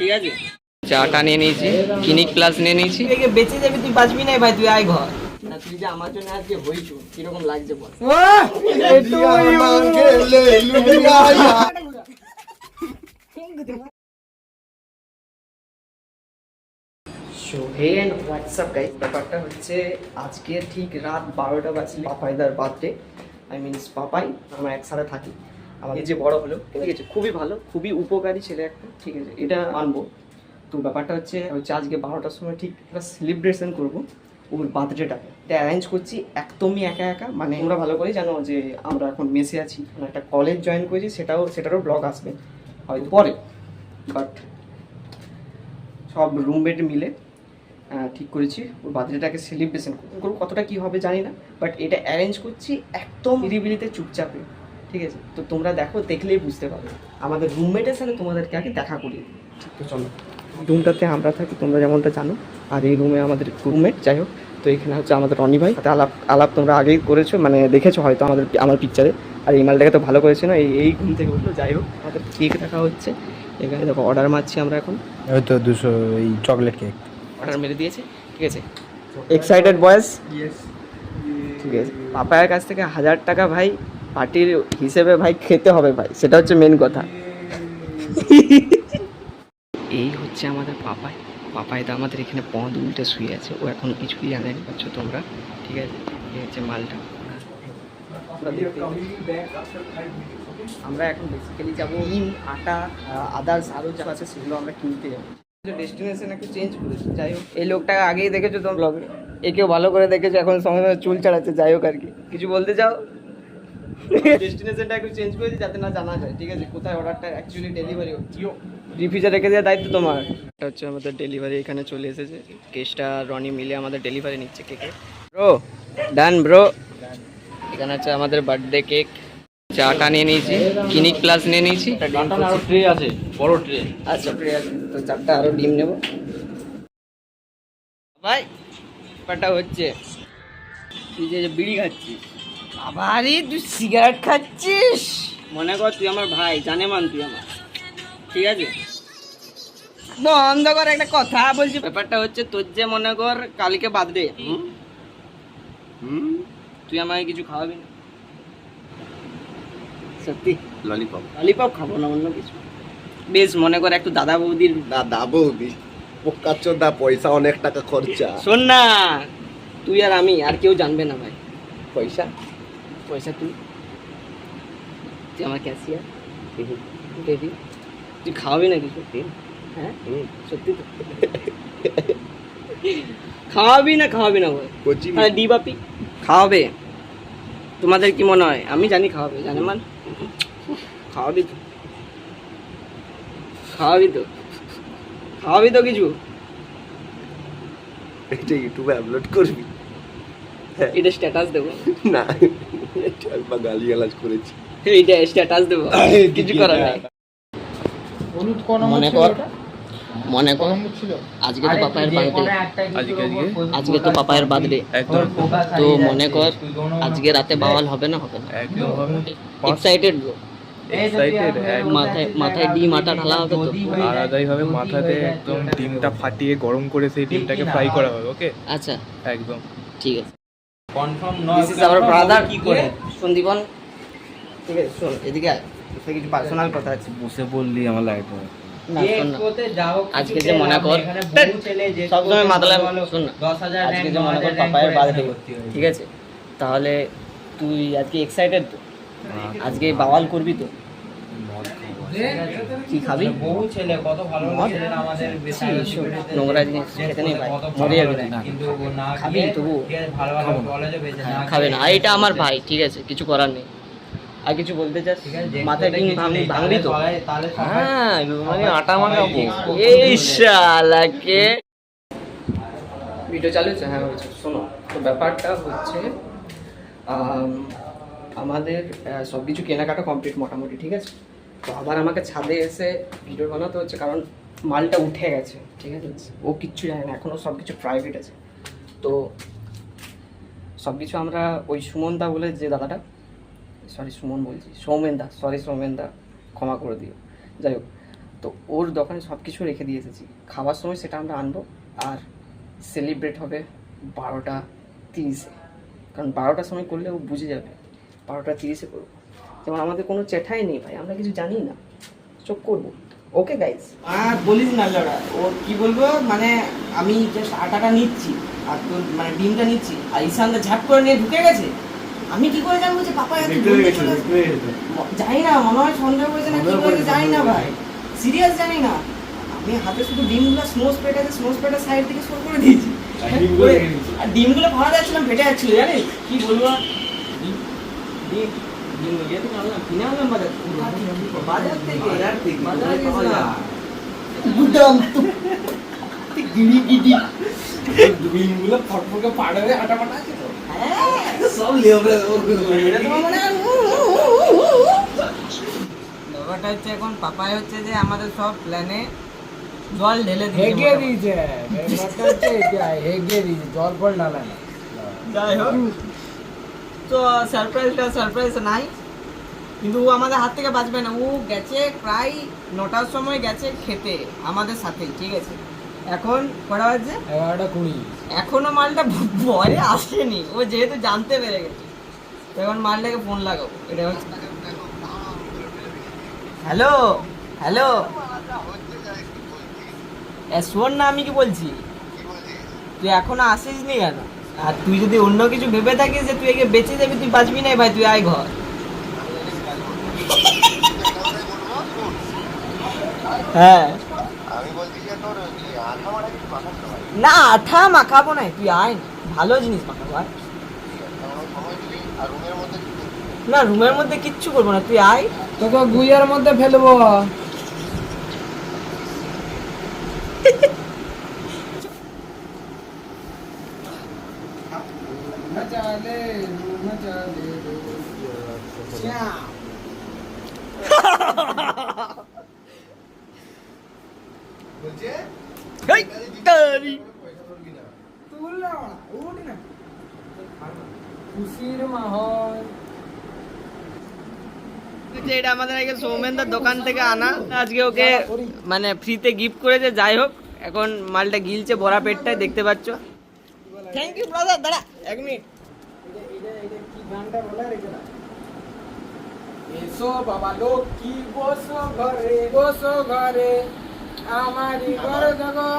ঠিক আছে? চাটা নিয়ে নিয়েছি ক্লিনিক প্লাস নিয়ে নিয়েছি। বেঁচে যাবি তুই বাঁচবি না ভাই তুই আয় ঘর। না তুই যে আমার জন্য আজকে হইছু কীরকম লাগছে বল? So hey and what's up guys ব্যাপারটা হচ্ছে আজকে ঠিক রাত বারোটা বাজলে পাপাইদার বার্থডে আই মিনস পাপাই আমরা একসাথে থাকি। এই যে বড় হলো। ঠিক আছে? খুবই ভালো, খুবই উপকারী ছেলে একটা। ঠিক আছে? এটা মানবো তো ব্যাপারটা হচ্ছে হচ্ছে আজকে বারোটার সময় ঠিক একটা সেলিব্রেশন করব ওর বার্থডেটাকে এটা অ্যারেঞ্জ করছি একদমই একা একা। মানে তোমরা ভালো করে জানো যে আমরা এখন মেসে আছি। মানে একটা কলেজ জয়েন করেছি, সেটাও, সেটারও ব্লগ আসবে হয়তো পরে। বাট সব রুমমেট মিলে ঠিক করেছি ওর বার্থডেটাকে সেলিব্রেশন করব। কতটা কী হবে জানি না। বাট এটা অ্যারেঞ্জ করছি একদম নিরিবিলিতে চুপচাপে। ঠিক আছে? তো তোমরা দেখো দেখলেই বুঝতে পারবে। আমাদের রুমমেটের সাথে তোমাদেরকে আগে দেখা করিয়ে ঠিক তো চলো। রুমটাতে আমরা থাকি তোমরা যেমনটা জানো। আর এই রুমে আমাদের রুমমেট যাই হোক। তো এখানে হচ্ছে আমাদের রনি ভাই। আলাপ আলাপ তোমরা আগেই করেছ মানে দেখেছ হয়তো আমাদের আমার পিকচারে আর এই মালটাকে তো ভালো করেছে না এই এই ঘুম থেকে উঠল যাই হোক। আমাদের কেক রাখা হচ্ছে। এখানে দেখো অর্ডার মারছি আমরা এখন। হয়তো দুশো এই চকলেট কেক অর্ডার মেরে দিয়েছে ঠিক আছে? এক্সাইটেড বয়েস ঠিক আছে। পাপায়ের কাছ থেকে হাজার টাকা ভাই। পার্টির হিসেবে ভাই খেতে হবে ভাই সেটা হচ্ছে মেন কথা। এই হচ্ছে আমাদের পাপাই। পাপাই তো আমাদের এখানে পদ উল্টে শুয়ে আছে ও এখন কিছুই জানে না পাচ্ছ তোমরা? ঠিক আছে এই হচ্ছে মালটা। আমরা এখন বেসিক্যালি যাব ডিম আটা আদার্স আরও যা আছে সেগুলো আমরা কিনতে যাব। ডেস্টিনেশন একটু চেঞ্জ করেছে যাই হোক। এই লোকটাকে আগেই দেখেছ তোমার ব্লগে একেও ভালো করে দেখেছ এখন সঙ্গে সঙ্গে চুল চালাচ্ছে যাই হোক আর কি। কিছু বলতে চাও? ডেস্টিনেশনটা একটু চেঞ্জ করেছি যাতে না জানা যায়। ঠিক আছে কোথায় অর্ডারটা অ্যাকচুয়ালি ডেলিভারি হচ্ছে। রিফ্রিজার রেখে দেওয়ার দায়িত্ব তোমার? এটা হচ্ছে আমাদের ডেলিভারি এখানে চলে এসেছে। কেসটা রনি মিলে আমাদের ডেলিভারি নিচ্ছে কেকে ব্রো ডান ব্রো এখানে হচ্ছে আমাদের বার্থডে কেক চাটা নিয়ে নিয়েছি ক্লিনিক প্লাস নিয়ে নিয়েছি। ট্রে আছে বড় ট্রে আচ্ছা ঠিক আছে। তো চারটা আরও ডিম নেব। ভাই ব্যাপারটা হচ্ছে তুই যে বিড়ি খাচ্ছিস আবারই তুই সিগারেট খাচ্ছিস? মনে কর তুই আমার ভাই জানে মান তুই আমার। ঠিক আছে? বন্ধ কর একটা কথা বলছি। ব্যাপারটা হচ্ছে তোর যে মনে কর কালকে বার্থডে তুই আমাকে কিছু খাওয়াবি না? সত্যি? ললিপপ। ললিপপ খাব না অন্য কিছু। বেশ মনে কর একটু দাদা বৌদির দাদা বৌদি। পোকাচোদা পয়সা অনেক টাকা খরচা। শোন না তুই আর আমি আর কেউ জানবে না ভাই। পয়সা? পয়সা তুই। তুই আমার ক্যাশিয়ার দেবি তুই খাওয়াবি না কিছু হ্যাঁ? সত্যি তো। খাওয়াবি না খাওয়াবি না বল? তাহলে ডি বাপি খাওয়াবে। তোমাদের কি মনে হয়? আমি জানি খাওয়াবে জানে মান? খাওয়াবি তো। খাওয়াবি তো। খাওয়াবি তো কিছু। এটা ইউটিউবে আপলোড করবি। এটা স্ট্যাটাস দেবো। না এটা একবার গালি গালাজ করেছি এইটা স্ট্যাটাস দেবো। কিছু করার নেই। হলুদ কোন মনে কর মনে কর। আজকে তো পাপায়ের বার্থডে আজকে তো পাপায়ের বার্থডে একদম। তো মনে কর আজকে রাতে বাওয়াল হবে না হবে না। একদম এক্সাইটেড মাথায় মাথায় ডিম আটা ঢালা হবে তো। আলাদাই হবে মাথাতে একদম ডিমটা ফাটিয়ে গরম করে সেই ডিমটাকে ফ্রাই করা হবে ওকে আচ্ছা। একদম। ঠিক আছে। Confirm this is our brother কি করে? সন্দীপন ঠিক আছে শোন এদিকে আয়। তোর কিছু পার্সোনাল কথা আছে। বসে বললি আমার লাইট না শোন আজকে যে মনে কর। সবসময় মাতালে শোন না। আজকে যে মনে কর পাপায়ের বার্থডে ঠিক আছে? তাহলে তুই আজকে এক্সাইটেড তো? আজকে বাওয়াল করবি তো? কি খাবি? বহু ছেলে কত ভালো ভালো ছেলেরা আমাদের নোংরা জিনিস খেতে নেই ভাই। মরে যাবে কিন্তু না খাবি তবু? গিয়ে ভালো ভালো কলেজে বেঁচে না খাবে না। আর এটা আমার ভাই ঠিক আছে কিছু করার নেই। আর কিছু বলতে চাস? ঠিক মাথায় ডিম ভাঙবি ভাঙবি তো? হ্যাঁ মানে আটা মাখাবো। এই শালাকে। ভিডিও চালু হচ্ছে হ্যাঁ শোনো তো ব্যাপারটা হচ্ছে আমাদের সব কিছু কেনাকাটা কমপ্লিট মোটামুটি ঠিক আছে? তো আবার আমাকে ছাদে এসে ভিডিও বানাতে হচ্ছে, কারণ মালটা উঠে গেছে, ঠিক আছে? ও কিচ্ছু জানে না এখনও সব কিছু প্রাইভেট আছে। তো সব কিছু আমরা ওই সুমনদা বলে যে দাদাটা সরি সুমন বলছি, সৌমেন দা সরি সৌমেন দা, ক্ষমা করে দিও। যাই হোক, তো ওর দোকানে সব কিছু রেখে দিয়ে এসেছি। খাবার সময় সেটা আমরা আনব, আর সেলিব্রেট হবে বারোটা তিরিশে। কারণ বারোটার সময় করলে ও বুঝে যাবে, বারোটা তিরিশে করব। যেমন আমাদের কোনো চেঠাই নেই ভাই আমরা কিছু জানি না। চোখ করব। ওকে গাইজ আর বলিস না লড়া ও কি বলব? মানে আমি জাস্ট আটাটা নিচ্ছি আর তোর মানে ডিমটা নিচ্ছি আর ঈশানটা ঝাট করে নিয়ে ঢুকে গেছে। আমি কি করে জানব যে পাপা এত? জানি না মনে হয় সন্দেহ করেছে না কি করেছে জানি না ভাই। সিরিয়াস জানি না। আমি হাতে শুধু ডিমগুলো স্মোস পেট আছে স্মোস পেটের সাইড থেকে শুরু করে দিয়েছি। আর ডিমগুলো ভাড়া যাচ্ছিলাম ফেটে যাচ্ছিল জানিস? কি বলব? আর? ডিম। ব্যাপারটা হচ্ছে এখন পাপাই হচ্ছে যে আমাদের সব প্ল্যানে জল ঢেলে হেগে দিয়েছে হেগে দিয়েছে জল ফল ঢালা না যাই হোক সারপ্রাইজটা সারপ্রাইজ নাই। কিন্তু ও আমাদের হাত থেকে বাঁচবে না। ও গেছে প্রায় নটার সময় গেছে খেতে আমাদের সাথেই ঠিক আছে? এখন কটা বাজছে? এগারোটা কুড়ি। এখনও মালটা ভয়ে আসেনি। ও যেহেতু জানতে পেরে গেছে। তো এখন মালটাকে ফোন লাগাবো। এটা হচ্ছে হ্যালো? হ্যালো? শোন না আমি কি বলছি? তুই এখনও আসিস নি কেন? আর তুই যদি অন্য কিছু ভেবে থাকিস যে তুই একে বেঁচে যাবি তুই বাঁচবি না ভাই তুই আয় ঘর। হ্যাঁ। না আঠা মাখাবো না তুই আয়। না। ভালো জিনিস মাখাবো আয়। না রুমের মধ্যে কিচ্ছু করব না তুই আয়। তোকে গুইয়ের মধ্যে ফেলব। খুশির মাহল যে এটা আমাদের আগে সৌমেনদার দোকান থেকে আনা। আজকে ওকে মানে ফ্রিতে গিফট করেছে যাই হোক এখন মালটা গিলছে ভরা পেটটাই দেখতে পাচ্ছ। থ্যাংক ইউ ব্রাদার দাঁড়া এক মিনিট এসো বাবা লোক কি বসো ঘরে বসো ঘরে। আমারই ঘর গো।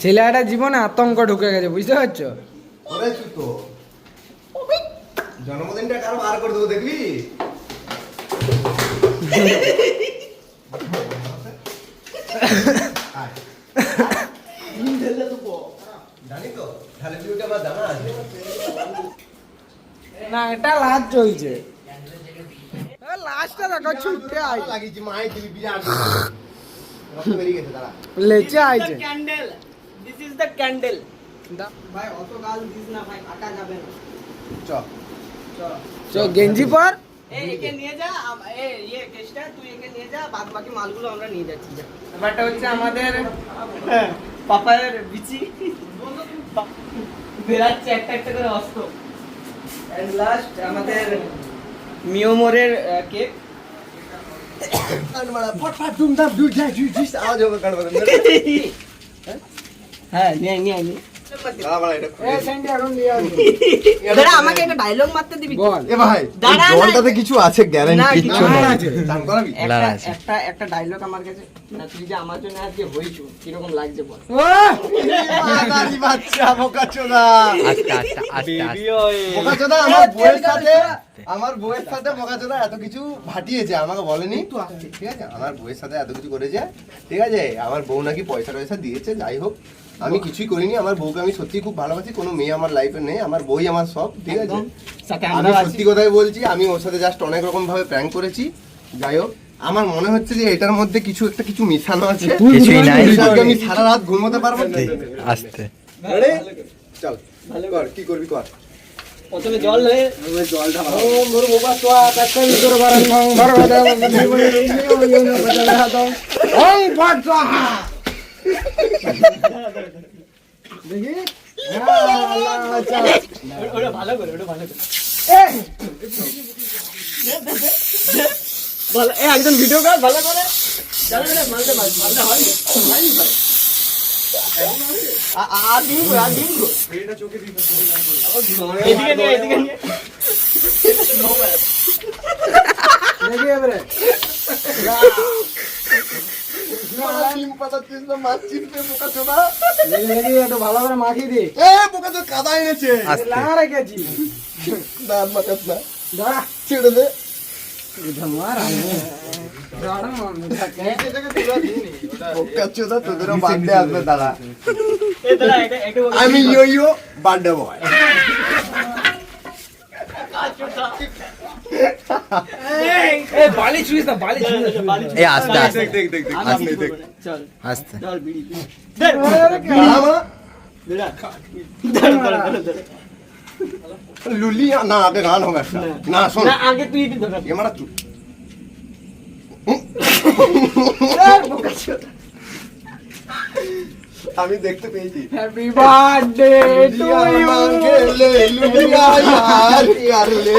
ছেলেটা জীবনে আতঙ্ক ঢুকে গেছে বুঝতে পারছ? জন্মদিনটা কারও বার করে দেবো দেখবি? না এটা লাজ চলছে লাস্টটা দেখো ছুটতে আই লাগিয়েছি দিবি বিরাট দাঁড়া লেচে আইছে candle this is the candle ভাই অত গাল দিস না ভাই কাটা যাবে না। চ। চো গেঞ্জি পর। একে নিয়ে যা এ ইয়ে কেসটা তুই একে নিয়ে যা বাদ বাকি মালগুলো আমরা নিয়ে যাচ্ছি যা। ব্যাপারটা হচ্ছে আমাদের পাপায়ের বিচি। বেরাচ্ছে একটা একটা করে অস্ত্র। এন্ড লাস্ট আমাদের মিওমোরের কেক। হ্যাঁ নিয়ে নিয়ে নিয়ে আমাকে একটা ডায়লগ মারতে দিবি এ ভাই জলটাতে কিছু আছে গ্যারান্টি কিছু নেই। আছে। চান করাবি? একটা একটা একটা ডায়লগ আমার কাছে। না তুই যে আমার জন্য আজকে হইছু কীরকম লাগছে বল। ও! বাচ্চা বোকাচোদা। আস্তে আস্তে আস্তে আস্তে বোকাচোদা আমার বউয়ের সাথে আমার বউয়ের সাথে বোকাচোদা এত কিছু ভাটিয়েছে আমাকে বলেনি। ঠিক আছে? আমার বউয়ের সাথে এত কিছু করেছে ঠিক আছে? আমার বউ নাকি পয়সা টয়সা দিয়েছে যাই হোক। আমি কিছুই করিনি আমার বউকে আমি সত্যি খুব ভালোবাসি কোনো মেয়ে আমার লাইফে নেই আমার বই আমার সব ঠিক আছে? আমি সত্যি কথাই বলছি আমি ওর সাথে জাস্ট অনেক রকম ভাবে প্র্যাঙ্ক করেছি যাই হোক আমার মনে হচ্ছে যে এটার মধ্যে কিছু একটা কিছু মিশানো আছে। কিছুই নাই। আমি সারা রাত ঘুমোতে পারব না। আস্তে। Ready? চল কর কি করবি কর। প্রথমে জল হয়ে ওম গুরু বাবা তোয়া তৎকাল গুরু বরং ভরবদা ওম ফট স্বাহা। দেখি ওটা ভালো করে ওটা ভালো করে ভালো এ একজন ভিডিও কর ভালো করে জানো না মালটা মাল মালটা হয় হয়নি ভাই আ- আ- আর দিন আর দিন এদিকে নিয়ে এদিকে নিয়ে দেখি এবারে ডিম পাতাচ্ছিস মাছ চিনতে বোকা চোদা দেখি দেখি একটু ভালো করে মাখিয়ে দি। এ বোকা চোদা কাদা এনেছে। লাগা রেখেছি দাঁত মাখাস না দাঁড়া ছেড়ে দে। আমি ইয়ো বার্থডে বয় এ বালি ছুঁইস না বালি ছুঁইস এ আস্তে আস্তে দেখ দেখ দেখ আস্তে দেখ চল আস্তে চল বিড়ি ধর বাবা বেড়া ধর ধর ধর লুলি না আগে গান হবে না শোন না আগে তুই দিতে এ মারা চুপ আমি দেখতে পেয়েছি হ্যাপি বার্থডে টু ইউ গেলে লুলিয়া ইয়ার ইয়ার লে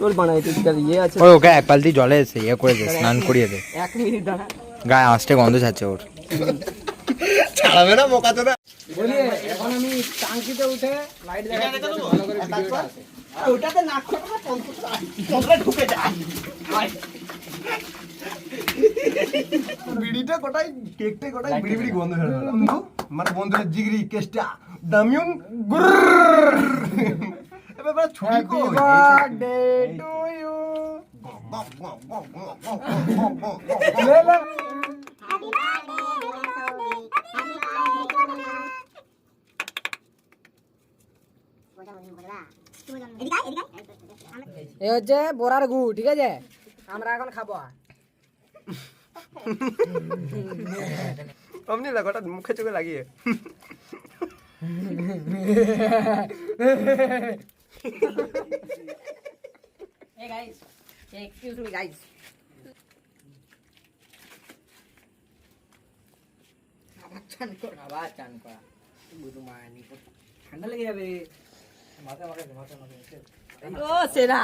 তোর বানাই তুই তার ইয়ে আছে। ওই ওকে এক বালতি জলে এসে ইয়ে করে দে স্নান করিয়ে দে। এক মিনিট দাঁড়া। গায়ে আসতে গন্ধ ছাড়ছে ওর। ছাড়াবে না বোকা তোরা বলি এখন আমি টাঙ্কিতে উঠে লাইট যাতে ভালো করে ভিডিওটা ওটাতে নাক না পঞ্চটা ঢুকে যায়। বিড়িটা কোটাই কেকটা কোটাই বিড়ি বিড়ি গন্ধ গেল বন্ধু মানে বন্ধুরা জিগরি কেষ্টা দামিয়ং গুরর। এবার ছুরি কই? বার্থডে টু ইউ লে লে এ হচ্ছে বড়ার গু ঠিক আছে? আমরা এখন খাব। অমনি দেখো ওটা মুখে চোখে লাগিয়ে। Hey guys, hey, excuse me guys. আবার চান করা আবার চান করা বুধু মারানি ঠান্ডা লেগে যাবে মাথা মাথা মাথা মাথা ও সেরা